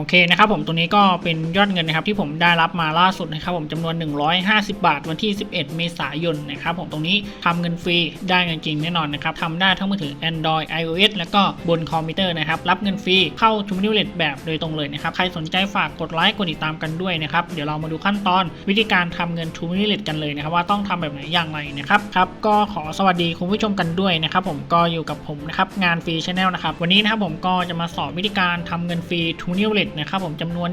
โอเคนะครับผมตัวนี้ก็เป็นยอดเงินนะครับที่ผมได้รับมาล่าสุดนะครับผมจำนวน 150 บาทวันที่ 11 เมษายนนะครับผมตรงนี้ทำเงินฟรีได้เงินจริงแน่นอนนะครับทำได้ทั้งมือถือ Android iOS แล้วก็บนคอมพิวเตอร์นะครับรับเงินฟรีเข้า t ูมินิเลตแบบโดยตรงเลยนะครับใครสนใจฝากกดไลค์กดติดตามกันด้วยนะครับเดี๋ยวเรามาดูขั้นตอนวิธีการทำเงิน t ูมินิเลตกันเลยนะครับว่าต้องทำแบบไหนอย่างไรนะครับครับก็ขอสวัสดีคุณผู้ชมกันด้วยนะครับผมก็อยู่กับผมนะครับงานฟรีชาแนลนะครับวันนี้นะครับผมก็จะมาสอนวิธีการทำเงินฟรี t ูมินิเลตนะครับผมจำนวน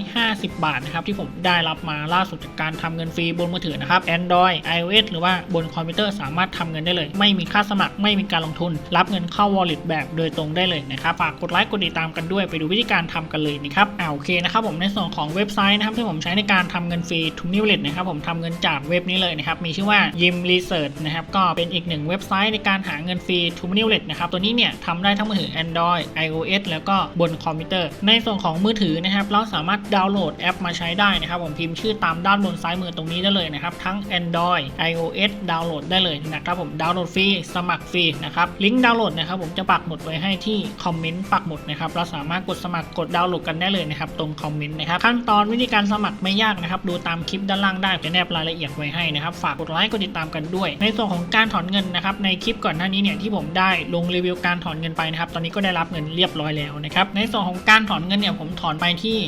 150 บาทนะครับที่ผมได้รับมาล่าสุดจากการทำเงินฟรีบนมือถือนะครับ Android iOS หรือว่าบนคอมพิวเตอร์สามารถทำเงินได้เลย ไม่มีค่าสมัครไม่มีการลงทุน รับเงินเข้า Wallet แบบโดยตรงได้เลยนะครับฝากกดไลค์กดติดตามกันด้วยไปดูวิธีการทำกันเลยนะครับอ่าโอเคนะครับผมในส่วนของเว็บไซต์นะครับที่ผมใช้ในการทำเงินฟรีทุกนิวเลตนะครับผมทำเงินจากเว็บนี้เลยนะครับมีชื่อว่า Yim Research นะครับก็เป็นอีกหนึ่งเว็บไซต์ในการหาเงินฟรีทุกนิวเลตนะครับตัวนี้เนี่ยทำได้ทั้งมือถือ Android iOS แล้วก็บนคอมพิวเตอร์ในส่วนของของมือถือนะครับเราสามารถดาวน์โหลดแอปมาใช้ได้นะครับผมพิมพ์ชื่อตามด้านบนซ้ายมือตรงนี้ได้เลยนะครับทั้ง Android iOS ดาวน์โหลดได้เลยนะครับผมดาวน์โหลดฟรีสมัครฟรีนะครับลิงก์ดาวน์โหลดนะครับผมจะปักหมุดไว้ให้ที่คอมเมนต์ปักหมุดนะครับเราสามารถกดสมัครกดดาวน์โหลดกันได้เลยนะครับตรงคอมเมนต์นะครับขั้นตอนวิธีการสมัครไม่ยากนะครับดูตามคลิปด้านล่างได้จะแนบรายละเอียดไว้ให้นะครับฝากกดไลค์กดติดตามกันด้วย ในส่วนของการถอนเงินนะครับในคลิปก่อนหน้านี้เนี่ยที่ผมได้ลงรีวิวการถอนเงินไปนะครับตอนนี้ก็ได้รับเงินเรียบร้อยแล้วนะครับในส่วนของการถอนเงินเนี่ยผมถอนไปที่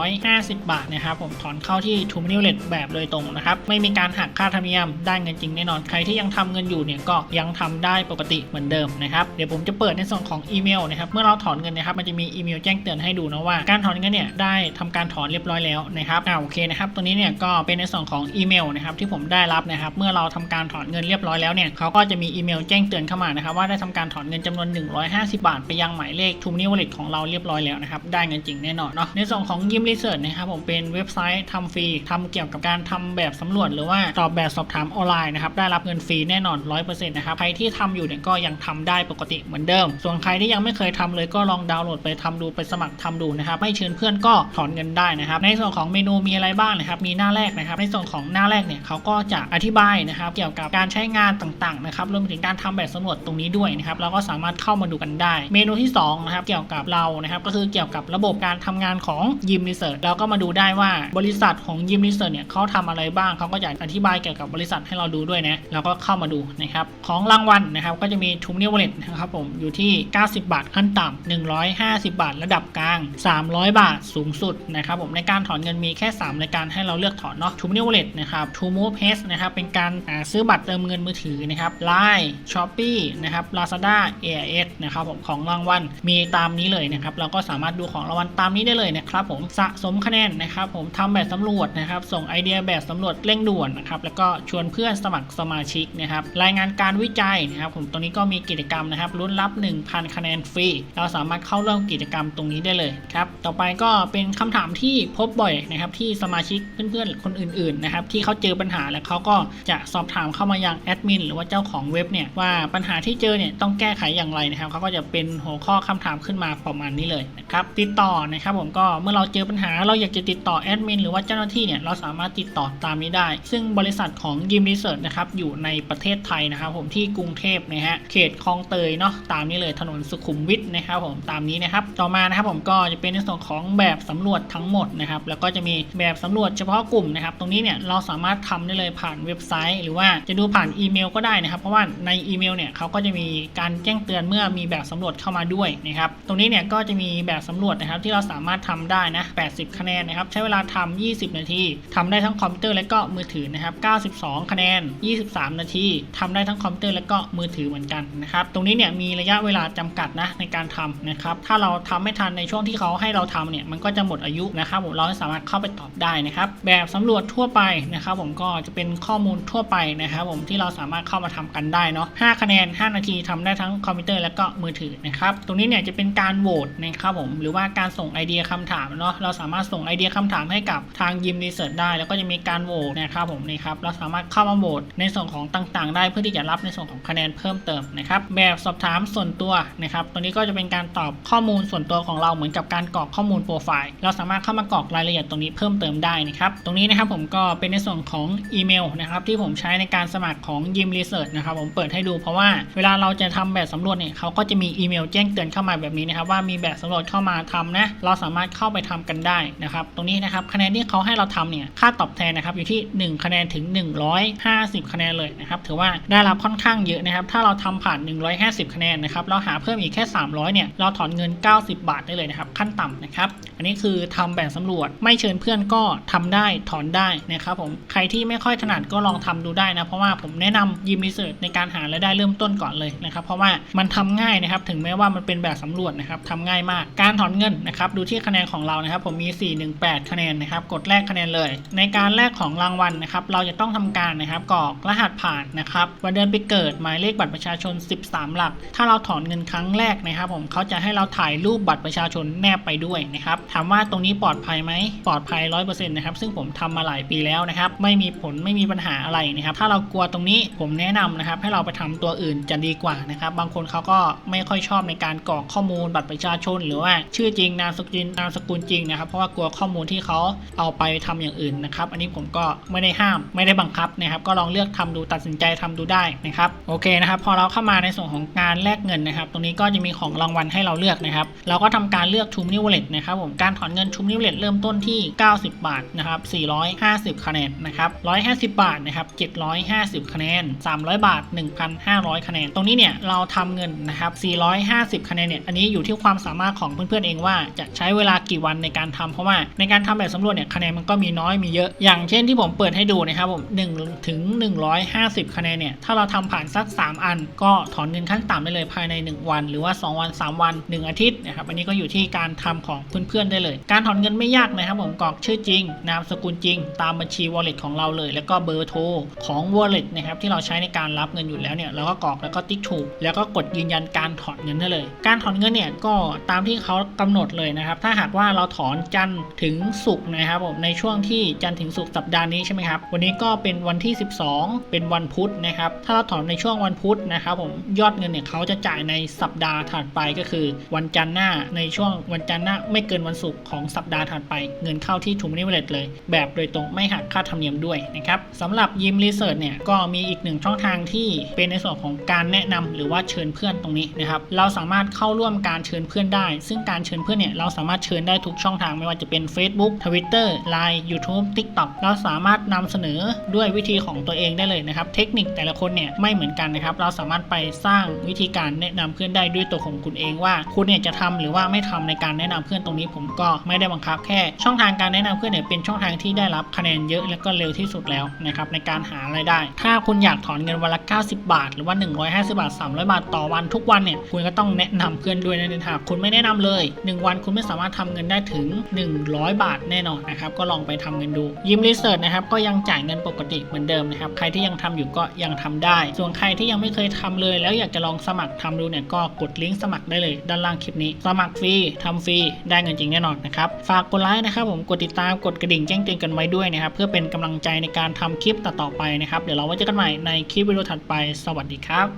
150 บาทนะครับผมถอนเข้าที่ t ูมินิเลตแบบโดยตรงนะครับไม่มีการหักค่าธรรมเนียมได้เงินจริงแน่นอนใครที่ยังทำเงินอยู่เนี่ยก็ยังทำได้ปกติเหมือนเดิมนะครับเดี๋ยวผมจะเปิดในส่วนของอีเมลนะครับเมื่อเราถอนเงินนะครับมันจะมีอีเมลแจ้งเตือนให้ดูนะว่า การถอนเงินเนี่ยได้ทำการถอนเรียบร้อยแล้วนะครับอ่าโอเคนะครับตัวนี้เนี่ยก็เป็นในส่วนของอีเมลนะครับที่ผมได้รับนะครับเมื่อเราทำการถอนเงินเรียบร้อยแล้วเนี่ยเขาก็จะมีอีเมลแจ้งเตือนเข้ามานะครับว่าได้ทำการถอนเงินจำนวน 150 บาท ไปยังหมายเลข t ูมินิวอลเลตของเราเรียบร้อยแล้วนะครับได้เงินริงแน่นอนเนาะในส่วนของยิมรีเสิร์ชนะครับผมเป็นเว็บไซต์ทำฟรีทำเกี่ยวกับการทำแบบสำรวจหรือว่าตอบแบบสอบถามออนไลน์นะครับได้รับเงินฟรีแน่นอน100%นะครับใครที่ทำอยู่เนี่ยก็ยังทำได้ปกติเหมือนเดิม ส่วนใครที่ยังไม่เคยทำเลยก็ลองดาวน์โหลดไปทำดูไปสมัครทำดูนะครับไม่เชิญเพื่อนก็ถอนเงินได้นะครับในส่วนของเมนูมีอะไรบ้างนะครับมีหน้าแรกนะครับในส่วนของหน้าแรกเนี่ยเขาก็จะอธิบายนะครับเกี่ยวกับการใช้งานต่างๆนะครับรวมถึงการทำแบบสำรวจตรงนี้ด้วยนะครับเราก็สามารถเข้ามาดูกันได้ เมนูที่2นะครับเกี่ยวกับเรานะครับก็คือเกี่ยวกับระบบบบการทำงานของยิมรีเสิร์ชเราก็มาดูได้ว่าบริษัทของยิมรีเสิร์ชเนี่ยเขาทำอะไรบ้างเขาก็จะอธิบายเกี่ยวกับบริษัทให้เราดูด้วยนะเราก็เข้ามาดูนะครับของรางวัลนะครับก็จะมีทูมเนียวอลเล็ตนะครับผมอยู่ที่ 90 บาทขั้นต่ำ150 บาท ระดับกลาง 300 บาทสูงสุดนะครับผมในการถอนเงินมีแค่ 3 รายการให้เราเลือกถอนเนาะทูมเนียวอลเล็ตนะครับทูมูฟเฮสนะครับเป็นการาซื้อบัตรเติมเงินมือถือนะครับไลน์ช้อปปี้นะครับลาซาด้าเอเอสนะครับผมของรางวัลมีตามนี้เลยนะครับเราก็สามารถดูของราวัลตามนี้ได้เลยนะครับผมสะสมคะแนนนะครับผมทำแบบสำรวจนะครับ ส่งไอเดียแบบสำรวจเร่งด่วนนะครับแล้วก็ชวนเพื่อนสมัครสมาชิกนะครับรายงานการวิจัยนะครับผมตรงนี้ก็มีกิจกรรมนะครับลุ้นรับ 1,000 คะแนนฟรีเราสามารถเข้าร่วมกิจกรรมตรงนี้ได้เลยครับต่อไปก็เป็นคำถามที่พบบ่อยนะครับที่สมาชิกเพื่อนๆคนอื่นๆนะครับที่เขาเจอปัญหาแล้วเขาก็จะสอบถามเข้ามายังแอดมินหรือว่าเจ้าของเว็บเนี่ยว่าปัญหาที่เจอเนี่ยต้องแก้ไขอย่างไรนะครับเขาก็จะเป็นหัวข้อคำถามขึ้นมาประมาณนี้เลยนะครับติดต่อนะครับผมก็เมื่อเราเจอปัญหาเราอยากจะติดต่อแอดมินหรือว่าเจ้าหน้าที่เนี่ยเราสามารถติดต่อตามนี้ได้ ซึ่งบริษัทของยิมรีเสิร์ชนะครับอยู่ในประเทศไทยนะครับผมที่กรุงเทพนะฮะเขตคลองเตยเนาะตามนี้เลยถนนสุขุมวิทนะครับผมตามนี้นะครับต่อมานะครับผมก็จะเป็นในส่วนของแบบสำรวจทั้งหมดนะครับแล้วก็จะมีแบบสำรวจเฉพาะกลุ่มนะครับตรงนี้เนี่ยเราสามารถทำได้เลยผ่านเว็บไซต์ หรือว่าจะดูผ่านอีเมลก็ได้นะครับ เพราะว่าในอีเมลเนี่ยเขาก็จะมีการแจ้งเตือนเมื่อมีแบบสำรวจเข้ามาด้วยนะครับตรงนี้เนี่ยก็จะมีแบบสำรวจนะครับที่เราสามารถทำได้นะ 80 คะแนนนะครับใช้เวลาทำ20 นาทีทำได้ทั้งคอมพิวเตอร์และก็มือถือนะครับ 92 คะแนน 23 นาทีทำได้ทั้งคอมพิวเตอร์และก็มือถือเหมือนกันนะครับตรงนี้เนี่ยมีระยะเวลาจำกัดนะในการทำนะครับถ้าเราทำไม่ทันในช่วงที่เขาให้เราทำเนี่ยมันก็จะหมดอายุนะครับผมเราสามารถเข้าไปตอบได้นะครับแบบสำรวจทั่วไปนะครับผมก็จะเป็นข้อมูลทั่วไปนะครับผมที่เราสามารถเข้ามาทำกันได้เนาะ5คะแนน 5 นาทีทำได้ทั้งคอมพิวเตอร์และก็มือถือนะครับตรงนี้เนี่ยจะเป็นการโหวตนะครับผมหรือว่าการส่งไอเดียคำถามเนาะเราสามารถส่งไอเดียคำถามให้กับทางยิมรีเสิร์ชได้ แล้วก็จะมีการโหวตนะครับผมนี่ครับเราสามารถเข้ามาโหวตในส่วนของต่างๆ ได้เพื่อที่จะรับในส่วนของคะแนนเพิ่มเติมนะครับแบบสอบถามส่วนตัวนะครับตัวนี้ก็จะเป็นการตอบข้อมูลส่วนตัวของเราเหมือนกับการกรอกข้อมูลโปรไฟล์เราสามารถเข้ามากรอกรายละเอียดตรงนี้เพิ่มเติมได้นะครับตรงนี้นะครับผมก็เป็นในส่วนของอีเมลนะครับที่ผมใช้ในการสมัครของยิมรีเสิร์ชนะครับผมเปิดให้ดูเพราะว่าเวลาเราจะทำแบบสำรวจเนี่ยเขาก็จะมีอีเมลแจ้งเตือนเข้ามาแบบนี้นะครับว่ามีแบบสำรวจเข้ามาทำำนะ เราสามารถเข้าไปทำกันได้นะครับ ตรงนี้นะครับคะแนนที่เขาให้เราทำเนี่ย ค่าตอบแทนนะครับอยู่ที่ 1 คะแนนถึง 150 คะแนนเลยนะครับ ถือว่าได้รับค่อนข้างเยอะนะครับ ถ้าเราทำผ่าน 150 คะแนนนะครับเราหาเพิ่มอีกแค่ 300 เนี่ย เราถอนเงิน 90 บาทได้เลยนะครับ ขั้นต่ำนะครับ อันนี้คือทำแบบสำรวจ ไม่เชิญเพื่อนก็ทำได้ถอนได้นะครับผม ใครที่ไม่ค่อยถนัดก็ลองทำดูได้นะ เพราะว่าผมแนะนำยิมรีเสิร์ชในการหารายได้เริ่มต้นก่อนเลยนะครับ เพราะว่ามันทำง่ายนะครับ ถึงแม้ว่ามันเป็นแบบสำรวจนะครับทำง่ายมาก การถอนเงินนะครับดูที่คะแนนของเรานะครับ ผมมี 418 คะแนนนะครับ กดแลกคะแนนเลย ในการแลกของรางวัลนะครับ เราจะต้องทำการนะครับกรอกรหัสผ่านนะครับวันเดือนปีเกิดหมายเลขบัตรประชาชน 13 หลัก ถ้าเราถอนเงินครั้งแรกนะครับ ผมเขาจะให้เราถ่ายรูปบัตรประชาชนแนบไปด้วยนะครับถามว่าตรงนี้ปลอดภัยไหมปลอดภัย 100%นะครับซึ่งผมทำมาหลายปีแล้วนะครับไม่มีผลไม่มีปัญหาอะไรนะครับถ้าเรากลัวตรงนี้ผมแนะนำนะครับให้เราไปทำตัวอื่นจะดีกว่านะครับบางคนเขาก็ไม่ค่อยชอบในการกรอกข้อมูลบัตรประชาชน หรือว่าชื่อจริงนามสกุลนามสกุลจริงนะครับ เพราะว่ากลัวข้อมูลที่เขาเอาไปทำอย่างอื่นนะครับ อันนี้ผมก็ไม่ได้ห้ามไม่ได้บังคับนะครับ ก็ลองเลือกทำดูตัดสินใจทำดูได้นะครับ โอเคนะครับ พอเราเข้ามาในส่วนของการแลกเงินนะครับ ตรงนี้ก็จะมีของรางวัลให้เราเลือกนะครับ เราก็ทำการเลือก t ูมนิวเลตนะครับผม การถอนเงิน t ูมนิวเลตเริ่มต้นที่ 90 บาทนะครับ 450 คะแนนนะครับ 150 บาทนะครับ 750 คะแนน 300 บาท 1,500 คะแนน ตรงนี้เนี่ยเราทำเงินนะครับ 450 คะแนนเนี่ย อันนี้อยู่ที่ความสามารถของเพื่อนๆเองว่าจะใช้เวลากี่วันในการทำเพราะว่าในการทำแบบสำรวจเนี่ยคะแนนมันก็มีน้อยมีเยอะ อย่างเช่นที่ผมเปิดให้ดูนะครับผม1ถึง 150 คะแนนเนี่ยถ้าเราทำผ่านสัก 3 อัน ก็ถอนเงินขั้นต่ำได้เลยภายใน 1 วัน หรือว่า 2 วัน 3 วัน 1 อาทิตย์นะครับอันนี้ก็อยู่ที่การทำของเพื่อนๆได้เลย การถอนเงินไม่ยากนะครับผมกรอกชื่อจริง นามสกุลจริง ตามบัญชี wallet ของเราเลย แล้วก็เบอร์โทรของ wallet นะครับที่เราใช้ในการรับเงินอยู่แล้วเนี่ยเราก็กรอกแล้วก็ติ๊กถูก แล้วก็กดยืนยันการถอนเงินได้เลย การถอนเงินเนี่ยก็ตามที่เขากำหนดเลยนะครับ ถ้าหากว่าเราถอนจันทร์ถึงศุกร์นะครับผมในช่วงที่จันทร์ถึงศุกร์สัปดาห์นี้ใช่ไหมครับวันนี้ก็เป็นวันที่ 12 เป็นวันพุธนะครับถ้าเราถอนในช่วงวันพุธนะครับผมยอดเงินเนี่ยเขาจะจ่ายในสัปดาห์ถัดไปก็คือ วันจันทร์หน้าในช่วงวันจันทร์หน้าไม่เกินวันศุกร์ของสัปดาห์ถัดไป เงินเข้าที่ทูมินิเวลเลย แบบโดยตรงไม่หักค่าธรรมเนียมด้วยนะครับสำหรับยิมรีเสิร์ชเนี่ยก็มีอีกหนึ่งช่องทางที่เป็นในส่วนของการแนะนำหรือว่าเชิญเพื่อนตรงนี้นะครับเราสามารถเข้าร่วมการเชิญเพื่อนได้ ซึ่งการเชิญเพื่อนเนี่ยเราสามารถเชิญได้ทุกช่องทางไม่ว่าจะเป็น Facebook Twitter Line YouTube TikTok เราสามารถนำเสนอด้วยวิธีของตัวเองได้เลยนะครับ เทคนิคแต่ละคนเนี่ยไม่เหมือนกันนะครับ เราสามารถไปสร้างวิธีการแนะนำเพื่อนได้ด้วยตัวของคุณเองว่า คุณเนี่ยจะทำหรือว่าไม่ทำในการแนะนำเพื่อนตรงนี้ ผมก็ไม่ได้บังคับแค่ ช่องทางการแนะนำเพื่อนเนี่ยเป็นช่องทางที่ได้รับคะแนนเยอะและก็เร็วที่สุดแล้วนะครับในการหารายได้ ถ้าคุณอยากถอนเงินวันละ 90 บาท หรือว่า 150 บาท 300 บาทต่อวันทุกวันเนี่ยคุณก็ต้องแนะนำเพื่อนด้วยนะถ้าคุณไม่แนะนำเลย1วันคุณไม่สามารถทำเงินได้ถึง 100 บาทแน่นอนนะครับ ก็ลองไปทำเงินดู ยิมรีเสิร์ชนะครับก็ยังจ่ายเงินปกติเหมือนเดิมนะครับ ใครที่ยังทำอยู่ก็ยังทำได้ ส่วนใครที่ยังไม่เคยทำเลย แล้วอยากจะลองสมัครทำดูเนี่ยก็กดลิงก์สมัครได้เลยด้านล่างคลิปนี้ สมัครฟรีทำฟรีได้เงินจริงแน่นอนนะครับฝากกดไลค์นะครับผมกดติดตามกดกระดิ่งแจ้งเตือนกันไว้ด้วยนะครับเพื่อเป็นกำลังใจในการทำคลิปต่อๆไปนะครับเดี๋ยวเราไว้เจอกันใหม่ในคลิปวิดีโอถัดไปสวัสดีครับ